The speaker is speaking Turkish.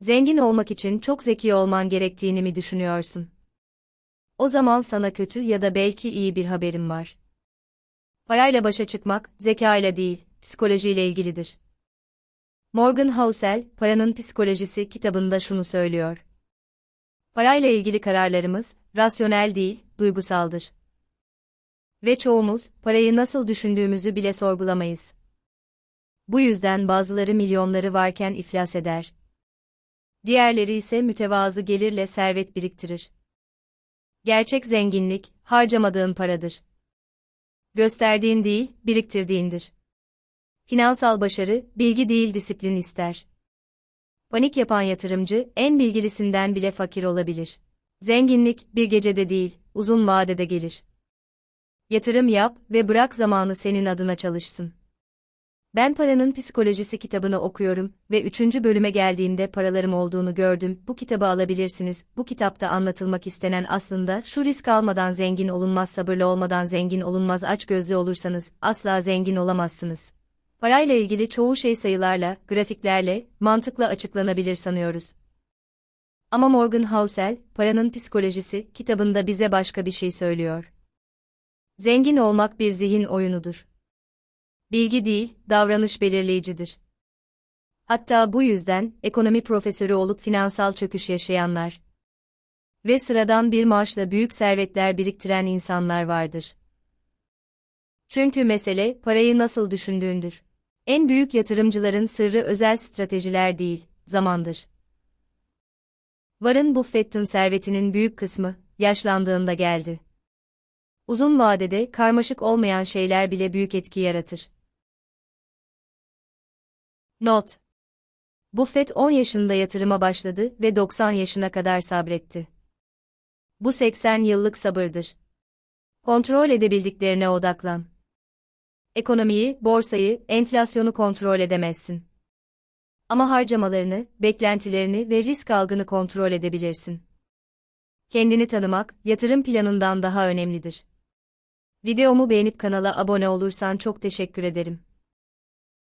Zengin olmak için çok zeki olman gerektiğini mi düşünüyorsun? O zaman sana kötü ya da belki iyi bir haberim var. Parayla başa çıkmak, zekayla değil, psikolojiyle ilgilidir. Morgan Housel, Paranın Psikolojisi kitabında şunu söylüyor. Parayla ilgili kararlarımız, rasyonel değil, duygusaldır. Ve çoğumuz, parayı nasıl düşündüğümüzü bile sorgulamayız. Bu yüzden bazıları milyonları varken iflas eder. Diğerleri ise mütevazı gelirle servet biriktirir. Gerçek zenginlik, harcamadığın paradır. Gösterdiğin değil, biriktirdiğindir. Finansal başarı, bilgi değil disiplin ister. Panik yapan yatırımcı, en bilgilisinden bile fakir olabilir. Zenginlik, bir gecede değil, uzun vadede gelir. Yatırım yap ve bırak zamanı senin adına çalışsın. Ben Paranın Psikolojisi kitabını okuyorum ve üçüncü bölüme geldiğimde paralarım olduğunu gördüm. Bu kitabı alabilirsiniz. Bu kitapta anlatılmak istenen aslında şu risk almadan zengin olunmaz, sabırlı olmadan zengin olunmaz, açgözlü olursanız asla zengin olamazsınız. Parayla ilgili çoğu şey sayılarla, grafiklerle, mantıkla açıklanabilir sanıyoruz. Ama Morgan Housel, Paranın Psikolojisi kitabında bize başka bir şey söylüyor. Zengin olmak bir zihin oyunudur. Bilgi değil, davranış belirleyicidir. Hatta bu yüzden ekonomi profesörü olup finansal çöküş yaşayanlar ve sıradan bir maaşla büyük servetler biriktiren insanlar vardır. Çünkü mesele parayı nasıl düşündüğündür. En büyük yatırımcıların sırrı özel stratejiler değil, zamandır. Warren Buffett'ın servetinin büyük kısmı yaşlandığında geldi. Uzun vadede karmaşık olmayan şeyler bile büyük etki yaratır. Not. Buffett 10 yaşında yatırıma başladı ve 90 yaşına kadar sabretti. Bu 80 yıllık sabırdır. Kontrol edebildiklerine odaklan. Ekonomiyi, borsayı, enflasyonu kontrol edemezsin. Ama harcamalarını, beklentilerini ve risk algını kontrol edebilirsin. Kendini tanımak, yatırım planından daha önemlidir. Videomu beğenip kanala abone olursan çok teşekkür ederim.